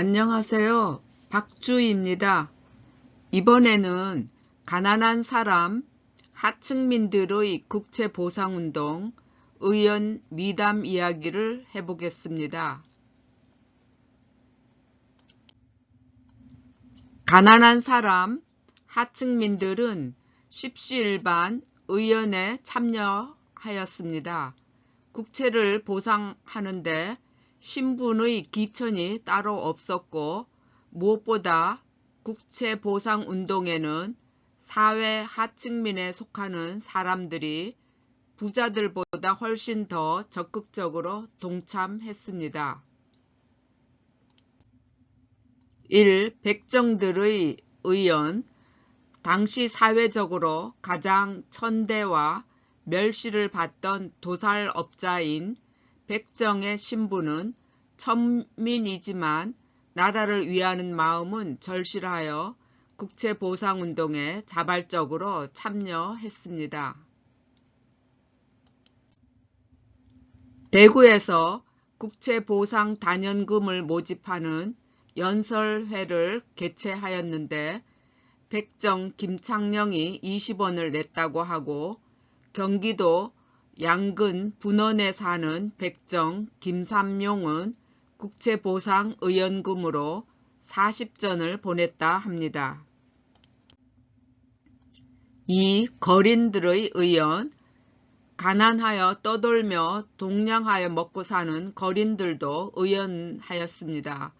안녕하세요. 박주희입니다. 이번에는 가난한 사람, 하층민들의 국채보상운동, 의원 미담 이야기를 해보겠습니다. 가난한 사람, 하층민들은 십시일반 의원에 참여하였습니다. 국채를 보상하는데 신분의 기천이 따로 없었고 무엇보다 국채보상운동에는 사회 하층민에 속하는 사람들이 부자들보다 훨씬 더 적극적으로 동참했습니다. 1. 백정들의 의원 당시 사회적으로 가장 천대와 멸시를 받던 도살업자인 백정의 신부는 천민이지만 나라를 위하는 마음은 절실하여 국채보상운동에 자발적으로 참여했습니다. 대구에서 국채보상 단연금을 모집하는 연설회를 개최하였는데 백정 김창령이 20원을 냈다고 하고 경기도 양근 분원에 사는 백정 김삼용은 국채보상 의원금으로 40전을 보냈다 합니다. 이 거린들의 의원 가난하여 떠돌며 동냥하여 먹고 사는 거린들도 의원하였습니다.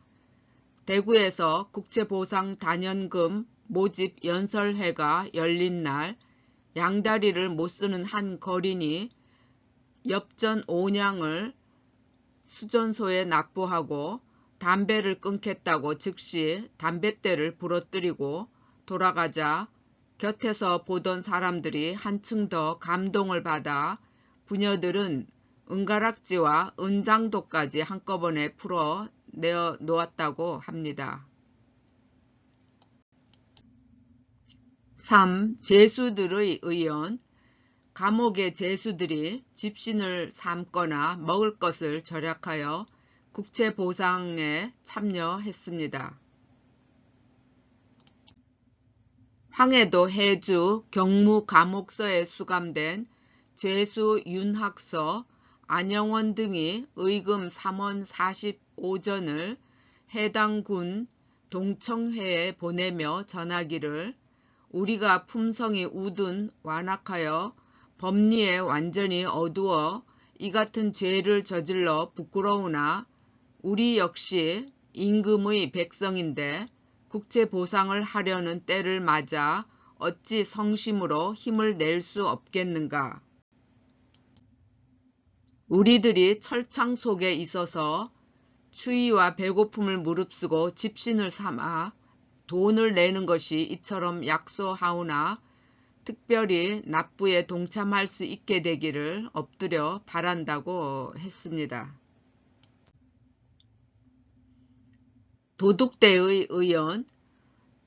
대구에서 국채보상 단연금 모집 연설회가 열린 날 양다리를 못쓰는 한 거린이 엽전 5냥을 수전소에 납부하고 담배를 끊겠다고 즉시 담뱃대를 부러뜨리고 돌아가자 곁에서 보던 사람들이 한층 더 감동을 받아 부녀들은 은가락지와 은장도까지 한꺼번에 풀어 내어 놓았다고 합니다. 3. 제수들의 의원 감옥의 제수들이 집신을 삼거나 먹을 것을 절약하여 국채 보상에 참여했습니다. 황해도 해주 경무 감옥서에 수감된 죄수 윤학서, 안영원 등이 의금 3원 45전을 해당 군 동청회에 보내며 전하기를 우리가 품성이 우둔 완악하여 법리에 완전히 어두워 이 같은 죄를 저질러 부끄러우나 우리 역시 임금의 백성인데 국제 보상을 하려는 때를 맞아 어찌 성심으로 힘을 낼 수 없겠는가. 우리들이 철창 속에 있어서 추위와 배고픔을 무릅쓰고 집신을 삼아 돈을 내는 것이 이처럼 약소하오나 특별히 납부에 동참할 수 있게 되기를 엎드려 바란다고 했습니다. 도둑대의 의원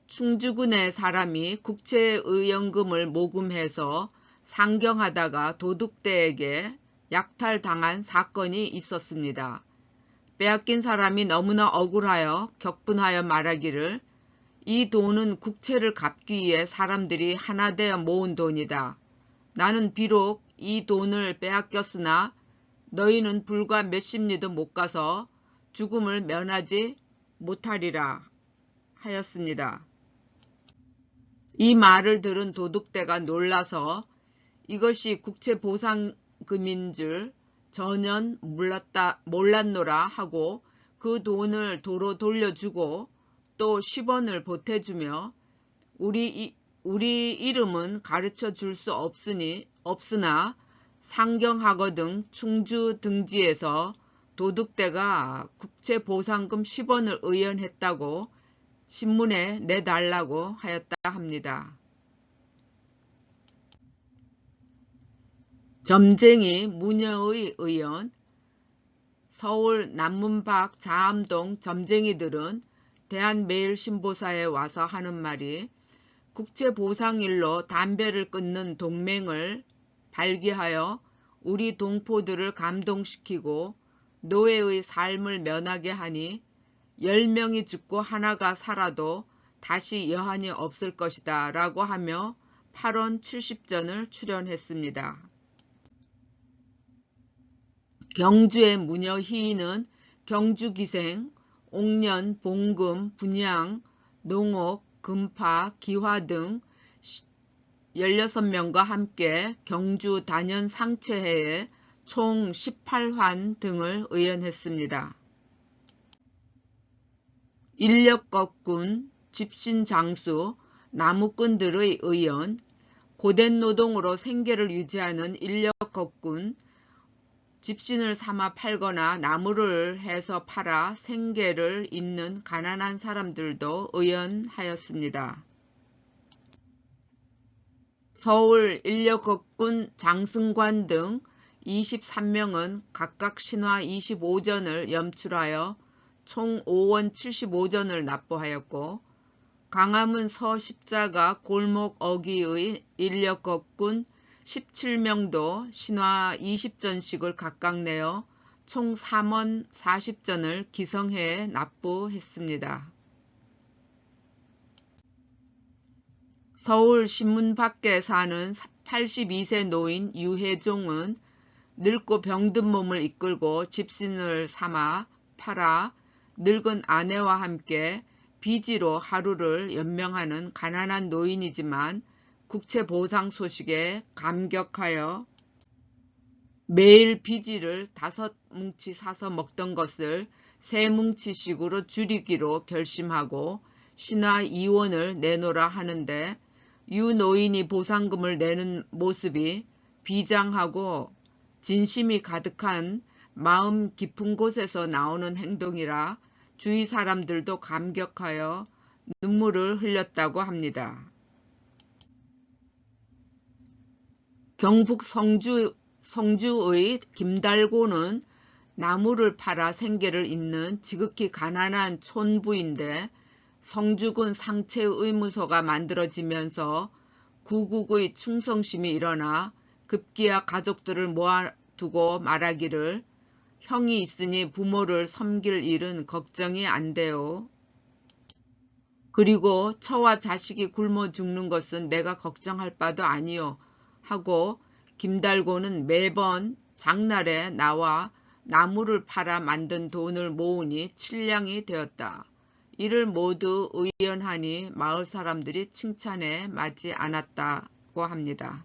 충주군의 사람이 국채의원금을 모금해서 상경하다가 도둑대에게 약탈당한 사건이 있었습니다. 빼앗긴 사람이 너무나 억울하여 격분하여 말하기를 이 돈은 국채를 갚기 위해 사람들이 하나 되어 모은 돈이다. 나는 비록 이 돈을 빼앗겼으나 너희는 불과 몇십 리도 못 가서 죽음을 면하지 못하리라 하였습니다. 이 말을 들은 도둑대가 놀라서 이것이 국채 보상금인 줄 전혀 몰랐다, 몰랐노라 하고 그 돈을 도로 돌려주고 또 10원을 보태주며 우리, 우리 이름은 가르쳐 줄 수 없으니, 없으나 상경하거든 충주 등지에서 도둑대가 국채보상금 10원을 의연했다고 신문에 내달라고 하였다 합니다. 점쟁이 무녀의 의원 서울 남문박 자암동 점쟁이들은 대한매일신보사에 와서 하는 말이 국채보상일로 담배를 끊는 동맹을 발기하여 우리 동포들을 감동시키고 노예의 삶을 면하게 하니 10명이 죽고 하나가 살아도 다시 여한이 없을 것이다 라고 하며 8원 70전을 출연했습니다. 경주의 무녀 희인은 경주기생, 옥년, 봉금, 분양, 농옥, 금파, 기화 등 16명과 함께 경주 단연 상체회에 총 18환 등을 의연했습니다. 인력거꾼, 집신장수, 나무꾼들의 의연, 고된 노동으로 생계를 유지하는 인력거꾼, 집신을 삼아 팔거나 나무를 해서 팔아 생계를 잇는 가난한 사람들도 의연하였습니다. 서울 인력거꾼 장승관 등 23명은 각각 신화 25전을 염출하여 총 5원 75전을 납부하였고 강화문 서십자가 골목 어기의 인력거꾼 17명도 신화 20전씩을 각각 내어 총 3원 40전을 기성회에 납부했습니다. 서울 신문 밖에 사는 82세 노인 유혜종은 늙고 병든 몸을 이끌고 집신을 삼아 팔아 늙은 아내와 함께 비지로 하루를 연명하는 가난한 노인이지만 국채 보상 소식에 감격하여 매일 비지를 다섯 뭉치 사서 먹던 것을 세 뭉치씩으로 줄이기로 결심하고 신화 2원을 내놓으라 하는데 유 노인이 보상금을 내는 모습이 비장하고 진심이 가득한 마음 깊은 곳에서 나오는 행동이라 주위 사람들도 감격하여 눈물을 흘렸다고 합니다. 경북 성주, 성주의 김달고는 나무를 팔아 생계를 잇는 지극히 가난한 촌부인데 성주군 상체 의무소가 만들어지면서 구국의 충성심이 일어나 급기야 가족들을 모아두고 말하기를 형이 있으니 부모를 섬길 일은 걱정이 안 돼요. 그리고 처와 자식이 굶어 죽는 것은 내가 걱정할 바도 아니요 하고 김달고는 매번 장날에 나와 나무를 팔아 만든 돈을 모으니 칠량이 되었다. 이를 모두 의연하니 마을 사람들이 칭찬에 맞지 않았다고 합니다.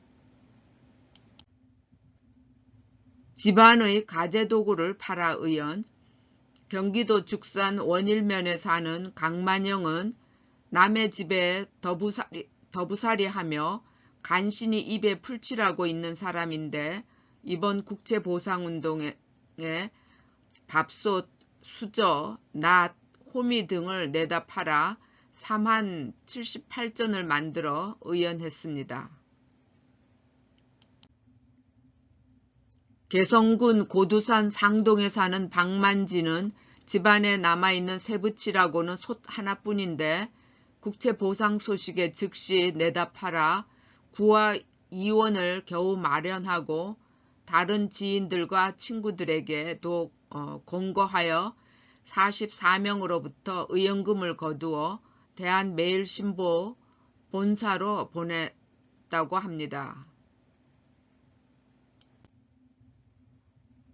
집안의 가재도구를 팔아 의연 경기도 죽산 원일면에 사는 강만영은 남의 집에 더부살이, 더부살이 하며 간신히 입에 풀칠하고 있는 사람인데 이번 국채보상운동에 밥솥, 수저, 낫, 호미 등을 내다 팔아 3한 78전을 만들어 의연했습니다. 개성군 고두산 상동에 사는 박만지는 집안에 남아있는 세부치라고는 솥 하나뿐인데 국채 보상 소식에 즉시 내다 팔아 구와 이원을 겨우 마련하고 다른 지인들과 친구들에게도 어, 공고하여 44명으로부터 의연금을 거두어 대한매일신보 본사로 보냈다고 합니다.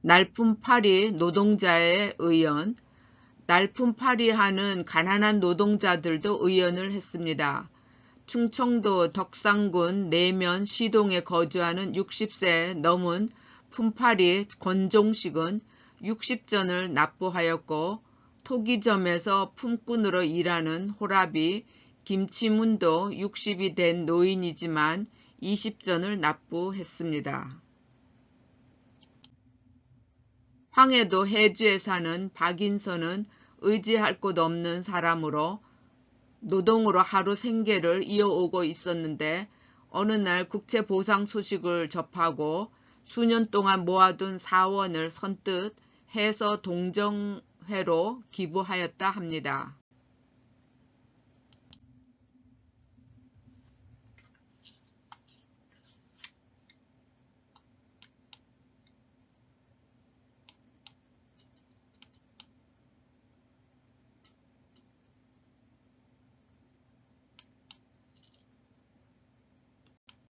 날품팔이 노동자의 의연 날품팔이 하는 가난한 노동자들도 의연을 했습니다. 충청도 덕산군 내면 시동에 거주하는 60세 넘은 품팔이 권종식은 60전을 납부하였고 토기점에서 품꾼으로 일하는 호랍이 김치문도 60이 된 노인이지만 20전을 납부했습니다. 황해도 해주에 사는 박인선은 의지할 곳 없는 사람으로 노동으로 하루 생계를 이어오고 있었는데 어느 날 국채 보상 소식을 접하고 수년 동안 모아둔 사원을 선뜻 해서 동정회로 기부하였다 합니다.